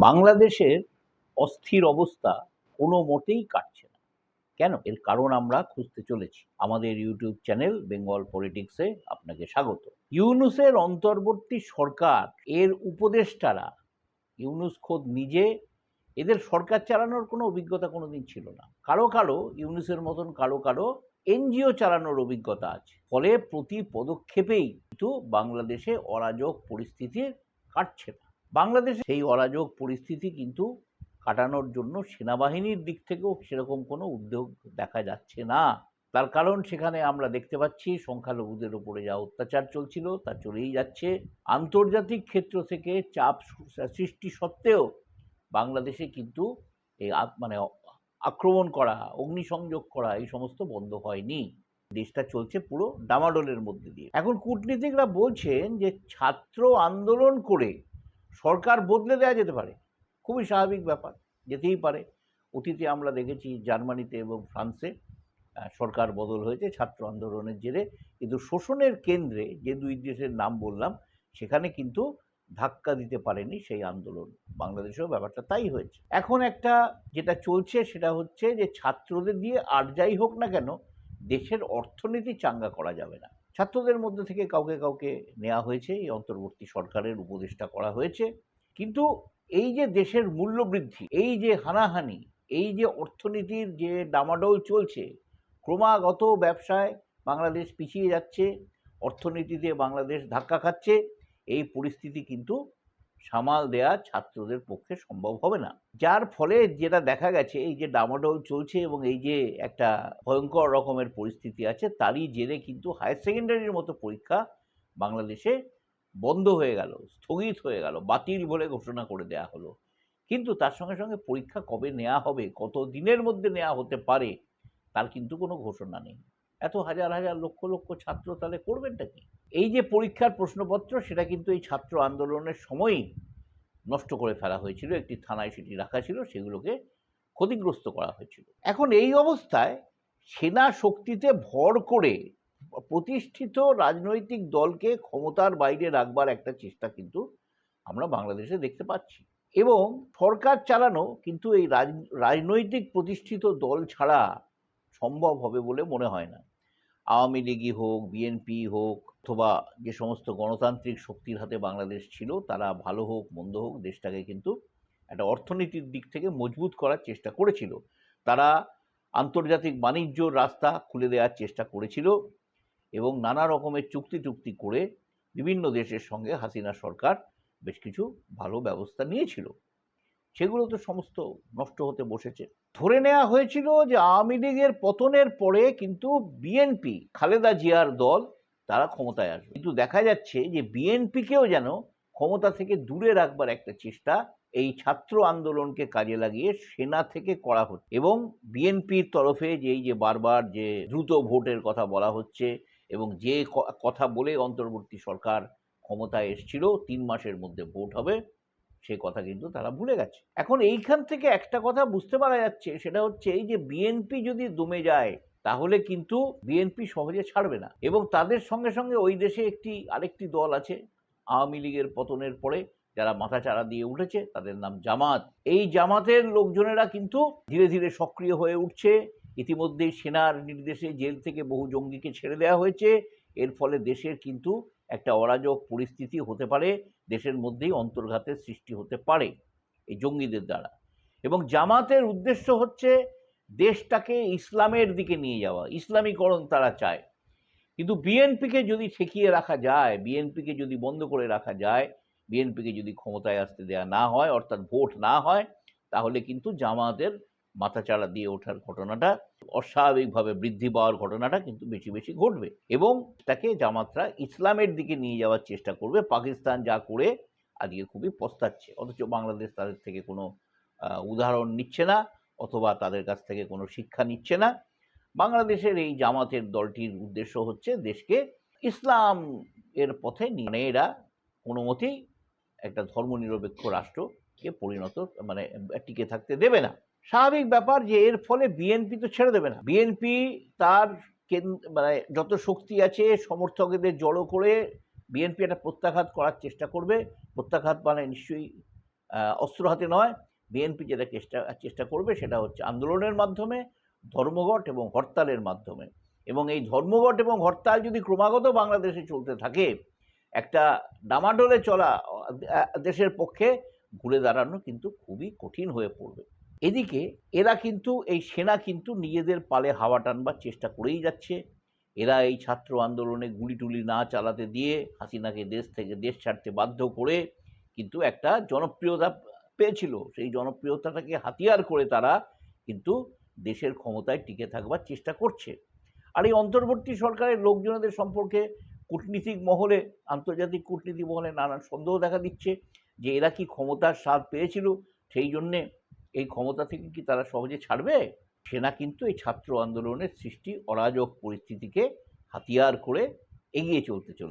বাংলাদেশের অস্থির অবস্থা কোনো মোটেই কাটছে না। কেন? এর কারণ আমরা খুঁজতে চলেছি। আমাদের ইউটিউব চ্যানেল বেঙ্গল পলিটিক্সে আপনাকে স্বাগত। ইউনুসের অন্তর্বর্তী সরকার, এর উপদেষ্টারা ইউনুস খোদ নিজে, এদের সরকার চালানোর কোনো অভিজ্ঞতা কোনোদিন ছিল না। কারও কারও ইউনুসের মতন কারও কারও এনজিও চালানোর অভিজ্ঞতা আছে। ফলে প্রতি পদক্ষেপেই কিন্তু বাংলাদেশে অরাজক পরিস্থিতি কাটছে না। বাংলাদেশে সেই অরাজক পরিস্থিতি কিন্তু কাটানোর জন্য সেনাবাহিনীর দিক থেকেও সেরকম কোনো উদ্যোগ দেখা যাচ্ছে না। তার কারণ সেখানে আমরা দেখতে পাচ্ছি, সংখ্যালঘুদের উপরে যা অত্যাচার চলছিল তা চলেই যাচ্ছে। আন্তর্জাতিক ক্ষেত্র থেকে চাপ সৃষ্টি সত্ত্বেও বাংলাদেশে কিন্তু এই মানে আক্রমণ করা, অগ্নিসংযোগ করা এই সমস্ত বন্ধ হয়নি। দেশটা চলছে পুরো ডামাডোলের মধ্যে দিয়ে। এখন কূটনীতিকরা বলছেন যে ছাত্র আন্দোলন করে সরকার বদলে দেওয়া যেতে পারে। খুবই স্বাভাবিক ব্যাপার, যেতেই পারে। অতীতে আমরা দেখেছি জার্মানিতে এবং ফ্রান্সে সরকার বদল হয়েছে, ছাত্র আন্দোলনের জেরে। কিন্তু শোষণের কেন্দ্রে যে দুই দেশের নাম বললাম, সেখানে কিন্তু ধাক্কা দিতে পারেনি সেই আন্দোলন। বাংলাদেশেও ব্যাপারটা তাই হয়েছে। এখন একটা যেটা চলছে, সেটা হচ্ছে যে ছাত্রদের দিয়ে আর যাই হোক না কেন, দেশের অর্থনীতি চাঙ্গা করা যাবে না। ছাত্রদের মধ্যে থেকে কাউকে কাউকে নেওয়া হয়েছে, এই অন্তর্বর্তী সরকারের উপদেষ্টা করা হয়েছে। কিন্তু এই যে দেশের মূল্যবৃদ্ধি, এই যে হানাহানি, এই যে অর্থনীতির যে ডামাডোল চলছে, ক্রমাগত ব্যবসায় বাংলাদেশ পিছিয়ে যাচ্ছে, অর্থনীতিতে বাংলাদেশ ধাক্কা খাচ্ছে, এই পরিস্থিতি কিন্তু সামাল দেয়া ছাত্রদের পক্ষে সম্ভব হবে না। যার ফলে যেটা দেখা গেছে, এই যে ডামাডোল চলছে এবং এই যে একটা ভয়ঙ্কর রকমের পরিস্থিতি আছে, তারই জেরে কিন্তু হায়ার সেকেন্ডারির মতো পরীক্ষা বাংলাদেশে বন্ধ হয়ে গেল, স্থগিত হয়ে গেল, বাতিল বলে ঘোষণা করে দেয়া হলো। কিন্তু তার সঙ্গে সঙ্গে পরীক্ষা কবে নেওয়া হবে, কত দিনের মধ্যে নেওয়া হতে পারে, তার কিন্তু কোনো ঘোষণা নেই। এত হাজার হাজার লক্ষ লক্ষ ছাত্র তাহলে করবেনটা কি? এই যে পরীক্ষার প্রশ্নপত্র, সেটা কিন্তু এই ছাত্র আন্দোলনের সময়ই নষ্ট করে ফেলা হয়েছিল। একটি থানায় সেটি রাখা ছিল, সেগুলোকে ক্ষতিগ্রস্ত করা হয়েছিল। এখন এই অবস্থায় সেনা শক্তিতে ভর করে প্রতিষ্ঠিত রাজনৈতিক দলকে ক্ষমতার বাইরে রাখবার একটা চেষ্টা কিন্তু আমরা বাংলাদেশে দেখতে পাচ্ছি। এবং সরকার চালানো কিন্তু এই রাজ- রাজনৈতিক প্রতিষ্ঠিত দল ছাড়া সম্ভব হবে বলে মনে হয় না। আওয়ামী লীগই হোক, বিএনপি হোক, অথবা যে সমস্ত গণতান্ত্রিক শক্তির হাতে বাংলাদেশ ছিল, তারা ভালো হোক, মন্দ হোক, দেশটাকে কিন্তু একটা অর্থনীতির দিক থেকে মজবুত করার চেষ্টা করেছিল। তারা আন্তর্জাতিক বাণিজ্য রাস্তা খুলে দেওয়ার চেষ্টা করেছিল এবং নানা রকমের চুক্তি টুক্তি করে বিভিন্ন দেশের সঙ্গে হাসিনা সরকার বেশ কিছু ভালো ব্যবস্থা নিয়েছিল। সেগুলো তো সমস্ত নষ্ট হতে বসেছে। ধরে নেওয়া হয়েছিল যে আওয়ামী লীগের পতনের পরে কিন্তু বিএনপি, খালেদা জিয়ার দল, তারা ক্ষমতায় আসবে। কিন্তু দেখা যাচ্ছে যে বিএনপিকেও যেন ক্ষমতা থেকে দূরে রাখবার একটা চেষ্টা এই ছাত্র আন্দোলনকে কাজে লাগিয়ে সেনা থেকে করা হচ্ছে। এবং বিএনপির তরফে যে এই যে বারবার যে দ্রুত ভোটের কথা বলা হচ্ছে এবং যে কথা বলে অন্তর্বর্তী সরকার ক্ষমতায় এসেছিল, তিন মাসের মধ্যে ভোট হবে। সেই কথা কিন্তু তারা ভুলে গেছে। এখন এইখান থেকে একটা কথা বুঝতে পারা যাচ্ছে, সেটা হচ্ছে এই যে বিএনপি যদি দমে যায়, তাহলে কিন্তু বিএনপি সহজে ছাড়বে না। এবং তাদের সঙ্গে সঙ্গে ওই দেশে একটি, আরেকটি দল আছে, আওয়ামী লীগের পতনের পরে যারা মাথাচাড়া দিয়ে উঠেছে, তাদের নাম জামাত। এই জামাতের লোকজনেরা কিন্তু ধীরে ধীরে সক্রিয় হয়ে উঠছে। ইতিমধ্যেই সেনার নির্দেশে জেল থেকে বহু জঙ্গিকে ছেড়ে দেওয়া হয়েছে। এর ফলে দেশের কিন্তু একটা অরাজক পরিস্থিতি হতে পারে, দেশের মধ্যেই অন্তর্ঘাতের সৃষ্টি হতে পারে এই জঙ্গিদের দ্বারা। এবং জামাতের উদ্দেশ্য হচ্ছে দেশটাকে ইসলামের দিকে নিয়ে যাওয়া, ইসলামীকরণ তারা চায়। কিন্তু বিএনপিকে যদি ঠেকিয়ে রাখা যায়, বিএনপিকে যদি বন্ধ করে রাখা যায়, বিএনপিকে যদি ক্ষমতায় আসতে দেওয়া না হয়, অর্থাৎ ভোট না হয়, তাহলে কিন্তু জামাতের মাথাচাড়া দিয়ে ওঠার ঘটনাটা, অস্বাভাবিকভাবে বৃদ্ধি পাওয়ার ঘটনাটা কিন্তু বেশি বেশি ঘটবে এবং তাকে জামাতরা ইসলামের দিকে নিয়ে যাওয়ার চেষ্টা করবে। পাকিস্তান যা করে আজকে খুবই পস্তাচ্ছে। অথচ বাংলাদেশ তাদের থেকে কোনো উদাহরণ নিচ্ছে না অথবা তাদের কাছ থেকে কোনো শিক্ষা নিচ্ছে না। বাংলাদেশের এই জামাতের দলটির উদ্দেশ্য হচ্ছে দেশকে ইসলাম এর পথে নিয়ে এরা কোনো মতেই একটা ধর্মনিরপেক্ষ রাষ্ট্রকে পরিণত মানে টিকে থাকতে দেবে না। স্বাভাবিক ব্যাপার যে এর ফলে বিএনপি তো ছেড়ে দেবে না। বিএনপি তার মানে যত শক্তি আছে সমর্থকদের জড়ো করে বিএনপি একটা প্রত্যাঘাত করার চেষ্টা করবে। প্রত্যাঘাত মানে নিশ্চয়ই অস্ত্র হাতে নয়। বিএনপি যেটা চেষ্টা চেষ্টা করবে সেটা হচ্ছে আন্দোলনের মাধ্যমে, ধর্মঘট এবং হরতালের মাধ্যমে। এবং এই ধর্মঘট এবং হরতাল যদি ক্রমাগত বাংলাদেশে চলতে থাকে, একটা ডামাডোলে চলা দেশের পক্ষে ঘুরে দাঁড়ানো কিন্তু খুবই কঠিন হয়ে পড়বে। এদিকে এরা কিন্তু, এই সেনা কিন্তু নিজেদের পালে হাওয়া টানবার চেষ্টা করেই যাচ্ছে। এরা এই ছাত্র আন্দোলনে গুলি টুলি না চালাতে দিয়ে হাসিনাকে দেশ থেকে দেশ ছাড়তে বাধ্য করে কিন্তু একটা জনপ্রিয়তা পেয়েছিল। সেই জনপ্রিয়তাটাকে হাতিয়ার করে তারা কিন্তু দেশের ক্ষমতায় টিকে থাকবার চেষ্টা করছে। আর এই অন্তর্বর্তী সরকারের লোকজনদের সম্পর্কে কূটনীতিক মহলে, আন্তর্জাতিক কূটনীতি মহলে নানান সন্দেহ দেখা দিচ্ছে যে এরা কি ক্ষমতার স্বাদ পেয়েছিল? সেই জন্যে এই ক্ষমতা থেকে কি তারা সহজে ছাড়বে? সেনা কিন্তু এই ছাত্র আন্দোলনের সৃষ্টি অরাজক পরিস্থিতিকে হাতিয়ার করে এগিয়ে চলতে চলে